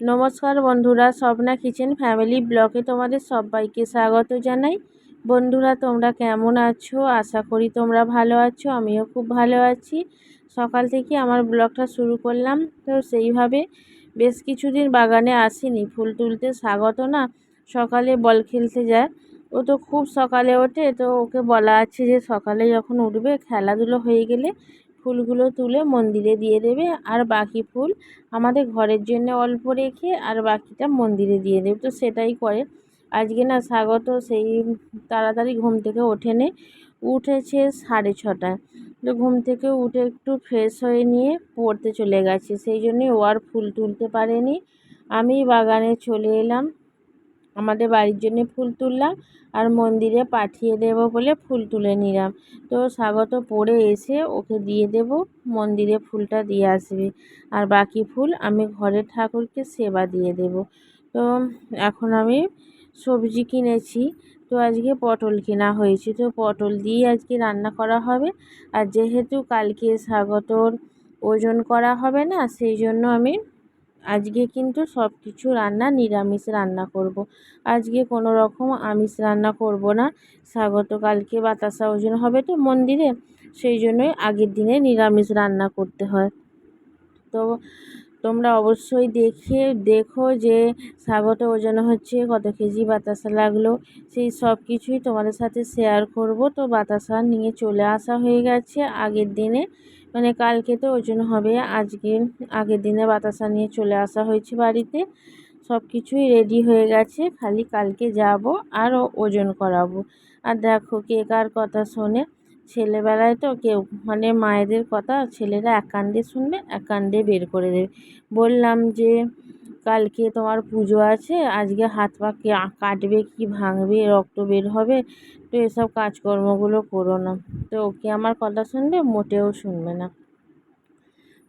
নমস্কার বন্ধুরা, Swapna kitchen family ব্লগে তোমাদের সবাইকে স্বাগত জানাই। বন্ধুরা, তোমরা কেমন আছো? আশা করি তোমরা ভালো আছো, আমিও খুব ভালো আছি। সকাল থেকে আমার ব্লগটা শুরু করলাম, তো সেইভাবে বেশ কিছুদিন বাগানে আসিনি। ফুল তুলতে স্বাগত না, সকালে বল খেলতে যায়। ও তো খুব সকালে ওঠে, তো ওকে বলা আছে যে সকালে যখন উঠবে, খেলাধুলো হয়ে গেলে ফুলগুলো তুলে মন্দিরে দিয়ে দেবে, আর বাকি ফুল আমাদের ঘরের জন্য অল্প রেখে আর বাকিটা মন্দিরে দিয়ে দেবে। তো সেটাই করে। আজকে না স্বাগত, সেই তাড়াতাড়ি ঘুম থেকে ওঠেনে উঠেছে সাড়ে ছটায় তো ঘুম থেকে উঠে একটু ফ্রেশ হয়ে নিয়ে পড়তে চলে গেছে। সেই জন্যে ও আর ফুল তুলতে পারেনি। আমি বাগানে চলে এলাম। আমাদের বাড়ির জন্য ফুল তুললাম আর মন্দিরে পাঠিয়ে দেব বলে ফুল তুলে নিলাম। তো স্বাগত পড়ে এসে ওকে দিয়ে দেব, মন্দিরে ফুলটা দিয়ে আসবে। আর বাকি ফুল আমি ঘরের ঠাকুরকে সেবা দিয়ে দেব। তো এখন আমি সবজি কিনেছি। তো আজকে পটল কেনা হয়েছে। তো পটল দিয়ে আজকে রান্না করা হবে। আর যেহেতু কালকে স্বাগতর ওজন করা হবে না, সেই জন্য আমি আজকে কিন্তু সব কিছু রান্না, নিরামিষ রান্না করব। আজকে কোনো রকম আমিষ রান্না করব না স্বাগত, কালকে বাতাসা ওজন হবে তো মন্দিরে, সেই জন্যই আগের দিনে নিরামিষ রান্না করতে হয় তো তোমরা অবশ্যই দেখে দেখো যে স্বাগত ওজন হচ্ছে কত কেজি বাতাসা লাগল। সেই সব কিছুই তোমাদের সাথে শেয়ার করব। তো বাতাসা নিয়ে চলে আসা হয়ে গেছে আগের দিনে। মানে কালকে তো ওজন হবে, আজকে আগের দিনে বাতাসা নিয়ে চলে আসা হয়েছে বাড়িতে। সব কিছুই রেডি হয়ে গেছে, খালি কালকে যাব আর ওজন করাবো। আর দেখো কে কার কথা শোনে। ছেলেবেলায় তো কেউ মানে মায়েদের কথা ছেলেরা এক কান্দে শুনবে, এক কান্দে বের করে দেবে। বললাম যে, কালকে তোমার পুজো আছে, আজকে হাত পা কাটবে কি, ভাঙবে, রক্ত বের হবে, তো এসব কাজকর্মগুলো করো না। তো ওকে আমার কথা শুনবে, মোটেও শুনবে না।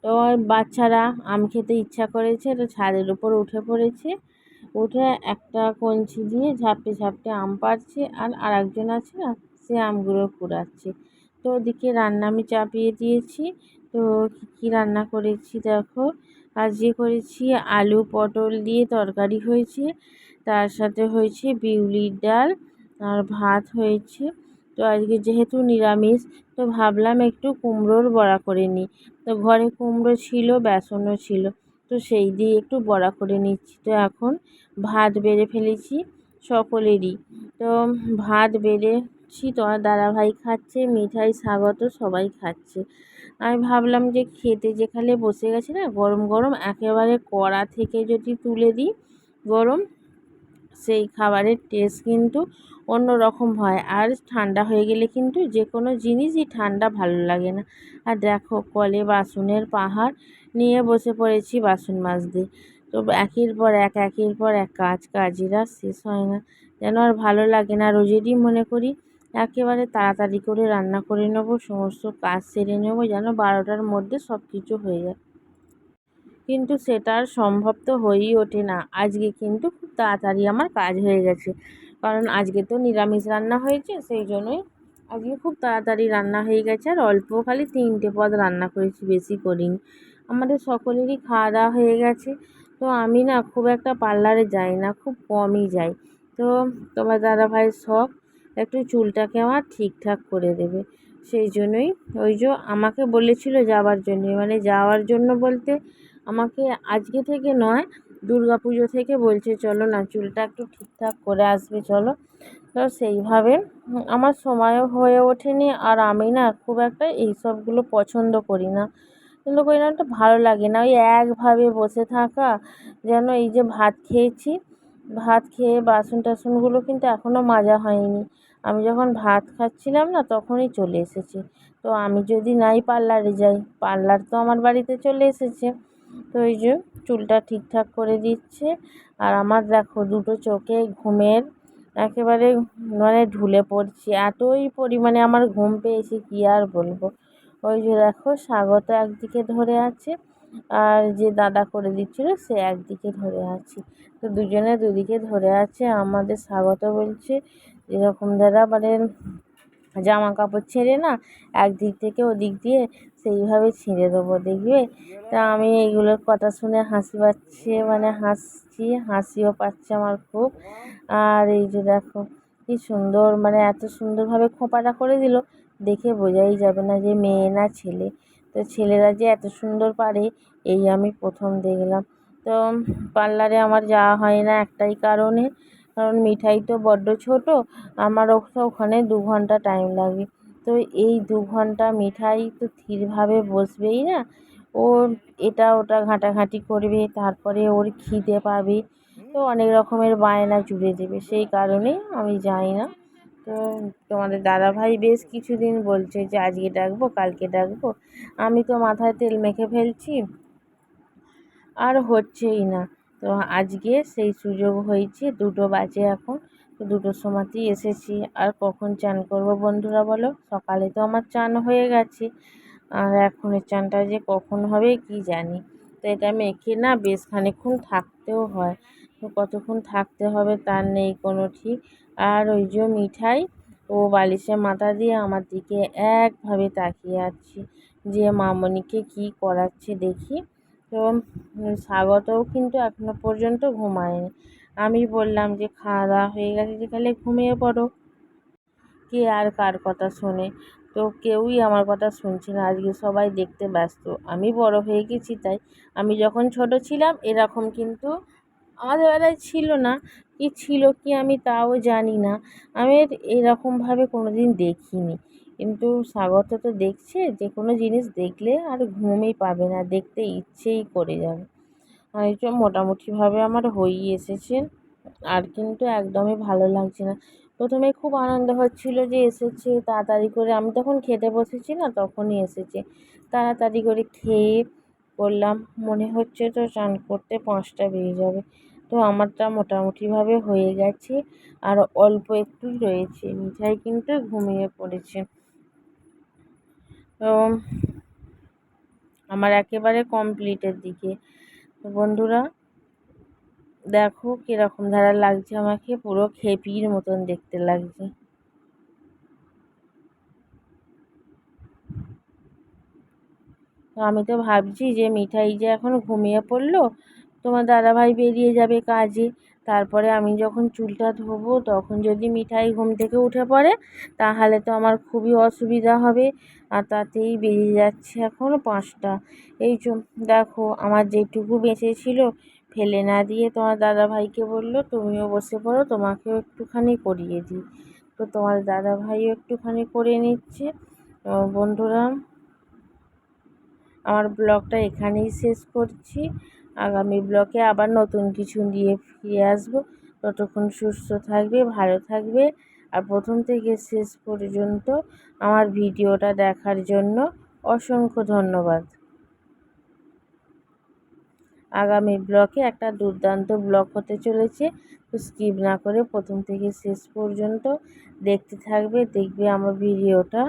তো বাচ্চারা আম খেতে ইচ্ছা করেছে, তো ছাদের উপর উঠে পড়েছে। উঠে একটা কঞ্চি দিয়ে ঝাপটে ঝাপটে আম পাড়ছে, আর আরেকজন আছে না, সে আমগুলো কুড়াচ্ছে। তো ওদিকে রান্না আমি চাপিয়ে দিয়েছি। তো কী রান্না করেছি দেখো? আজকে করেছি আলু পটল দিয়ে তরকারি হয়েছে। তার সাথে হয়েছে বিউলির ডাল আর ভাত হয়েছে। তো আজকে যেহেতু নিরামিষ, তো ভাবলাম একটু কুমড়োর বড়া করে নিই। তো ঘরে কুমড়ো ছিল, বেসনও ছিল। তো সেই দিয়ে একটু বড়া করে নিচ্ছি। তো এখন ভাত বেড়ে ফেলেছি সকলেরই। তো ভাত বেড়েছি তো আর দাদাভাই খাচ্ছে, মিঠাই, স্বাগত, সবাই খাচ্ছে। আমি ভাবলাম যে খেতে যেখানে বসে গেছি না, গরম গরম, একেবারে কড়া থেকে যদি তুলে দিই গরম, সেই খাবারের টেস্ট কিন্তু অন্য রকম হয়। আর ঠান্ডা হয়ে গেলে কিন্তু যে কোনো জিনিসই ঠান্ডা ভালো লাগে না। আর দেখো, কলে বাসনের পাহাড় নিয়ে বসে পড়েছি বাসন মাজতে। তো একের পর এক, একের পর এক কাজ, কাজের শেষ হয় না। যেন আর ভালো লাগে না। রোজেরই মনে করি একেবারে তাড়াতাড়ি করে রান্না করে নেব, সমস্ত কাজ সেরে নেব, যেন বারোটার মধ্যে সব কিছু হয়ে যায়। কিন্তু সেটা আর সম্ভব তো হয়েই ওঠে না। আজকে কিন্তু খুব তাড়াতাড়ি আমার কাজ হয়ে গেছে। কারণ আজকে তো নিরামিষ রান্না হয়েছে, সেই জন্যই আজকে খুব তাড়াতাড়ি রান্না হয়ে গেছে। আর অল্প খালি তিনটে পদ রান্না করেছি, বেশি করিনি। আমাদের সকলেরই খাওয়া দাওয়া হয়ে গেছে। তো আমি না খুব একটা পার্লারে যাই না, খুব কমই যাই। তো তোমার দাদা দাদাভাইয়ের শখ একটু চুলটাকে আমার ঠিকঠাক করে দেবে। সেই জন্যই ওই যে আমাকে বলেছিল যাওয়ার জন্যে। মানে যাওয়ার জন্য বলতে আমাকে আজকে থেকে নয় দুর্গা পুজো থেকে বলছে, চলো না, চুলটা একটু ঠিকঠাক করে আসবে, চলো। তো সেইভাবে আমার সময়ও হয়ে ওঠেনি আর আমি না খুব একটা এই সবগুলো পছন্দ করি না। কিন্তু করি না একটা ভালো লাগে না। ওই একভাবে বসে থাকা, যেন এই যে ভাত খেয়েছি, ভাত খেয়ে বাসন টাসনগুলো কিন্তু এখনও মাজা হয়নি। আমি যখন ভাত খাচ্ছিলাম না, তখনই চলে এসেছে। তো আমি যদি নাই পার্লারে যাই, পার্লার তো আমার বাড়িতে চলে এসেছে। তো এই যে চুলটা ঠিকঠাক করে দিচ্ছে। আর আমার দেখো দুটো চোখে ঘুমের একেবারে মানে ঢুলে পড়ছি। এতই পরিমাণে আমার ঘুম পেয়েছে, কী আর বলব? ওই যে দেখো স্বাগত একদিকে ধরে আছে, আর যে দাদা করে দিচ্ছিল সে একদিকে ধরে আছে। তো দুজনে দুদিকে ধরে আছে, আমাদের স্বাগত বলছে। এরকম দাদা মানে জামা কাপড় ছেড়ে না একদিক থেকে ওদিক দিয়ে সেইভাবে ছিঁড়ে দেবো, দেখবে? তা আমি এইগুলোর কথা শুনে হাসি পাচ্ছে মানে হাসছি, হাসিও পাচ্ছে আমার খুব। আর এই যে দেখো, কি সুন্দর মানে এত সুন্দরভাবে খোঁপাটা করে দিল, দেখে বোঝাই যাবে না যে মেয়ে না ছেলে। তো ছেলেরা যে এত সুন্দর পারে, এই আমি প্রথম দেখলাম। তো পার্লারে আমার যাওয়া হয় না একটাই কারণে। কারণ মিঠাই তো বড্ড ছোটো আমার ওখানে দু ঘণ্টা টাইম লাগবে তো এই দু ঘণ্টা মিঠাই তো স্থিরভাবে বসবেই না। ও এটা ওটা ঘাঁটাঘাঁটি করবে, তারপরে ওর খিদে পাবে। তো অনেক রকমের বায়না জুড়ে দেবে, সেই কারণে আমি যাই না। তো তোমাদের দাদাভাই বেশ কিছুদিন বলছে যে, আজকে ডাকবো, কালকে ডাকবো। আমি তো মাথায় তেল মেখে ফেলছি, আর হচ্ছেই না। তো আজকে সেই সুযোগ হয়েছে, দুটো বাজে এখন, তো দুটোর সময়তেই এসেছি। আর কখন চান করব বন্ধুরা বলো? সকালে তো আমার চান হয়ে গেছে। আর এখনের চানটা যে কখন হবে কি জানি। তো এটা মেখে না বেশ খানিক্ষণ থাকতেও হয়। তো কতক্ষণ থাকতে হবে তার নেই কোনো ঠিক। আর ওই যে মিঠাই, ও বালিশে মাথা দিয়ে আমার দিকে একভাবে তাকিয়ে আছে। যে মামনিকে কি করাচ্ছে দেখি। তো স্বাগতও কিন্তু এখনও পর্যন্ত ঘুমায়নি। আমি বললাম যে খাওয়া দাওয়া হয়ে গেছে যে তাহলে ঘুমিয়ে পড়ো। কে আর কার কথা শোনে? তো কেউই আমার কথা শুনছে না। আজকে সবাই দেখতে ব্যস্ত। আমি বড় হয়ে গেছি, তাই আমি যখন ছোট ছিলাম, এরকম কিন্তু আমাদের বেলায় ছিল না। কি ছিল, কি আমি তাও জানি না। আমি এরকমভাবে কোনো দিন দেখিনি। কিন্তু স্বাগত তো দেখছে, যে কোনো জিনিস দেখলে আর ঘুমই পাবে না, দেখতে ইচ্ছেই করে যাবে। আর মোটামুটিভাবে আমার হয়েই এসেছে, আর কিন্তু একদমই ভালো লাগছে না। প্রথমে খুব আনন্দ হচ্ছিল যে এসেছে, তাড়াতাড়ি করে আমি তখন খেতে বসেছি না, তখনই এসেছে। তাড়াতাড়ি করে খেয়ে করলাম মনে হচ্ছে তো চান করতে পাঁচটা বেজে যাবে। তো আমারটা মোটামুটিভাবে হয়ে গেছে, আর অল্প একটুই রয়েছে। মিঠাই কিন্তু ঘুমিয়ে পড়েছে। তো আমার একেবারে কমপ্লিটের দিকে। তো বন্ধুরা, দেখো কীরকম ধারা লাগছে আমাকে, পুরো খেপির মতন দেখতে লাগছে। তো আমি তো ভাবছি যে মিঠাই যে এখন ঘুমিয়ে পড়ল, তোমার দাদাভাই বেরিয়ে যাবে কাজে। তারপরে আমি যখন চুলটা ধোবো, তখন যদি মিঠাই ঘুম থেকে উঠে পড়ে, তাহলে তো আমার খুবই অসুবিধা হবে। আর তাতেই বেরিয়ে যাচ্ছে এখন পাঁচটা। এই দেখো আমার যেটুকু বেঁচে ছিল, ফেলে না দিয়ে তোমার দাদাভাইকে বলল, তুমিও বসে পড়ো, তোমাকেও একটুখানি করিয়ে দিই। তো তোমার দাদাভাইও একটুখানি করে নিচ্ছে। বন্ধুরা, আমার ব্লগটা এখানেই শেষ করছি। আগামী ব্লকে আবার নতুন কিছু নিয়ে ফিরে আসব। ততক্ষণ সুস্থ থাকবে, ভালো থাকবে। আর প্রথম থেকে শেষ পর্যন্ত আমার ভিডিওটা দেখার জন্য অসংখ্য ধন্যবাদ। আগামী ব্লকে একটা দুর্দান্ত ব্লক হতে চলেছে। তো স্কিপ না করে প্রথম থেকে শেষ পর্যন্ত দেখতে থাকবে, দেখবে আমার ভিডিওটা।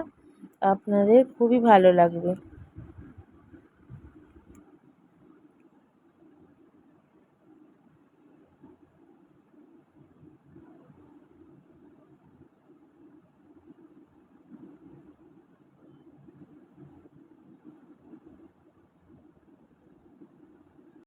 আপনাদের খুবই ভালো লাগবে।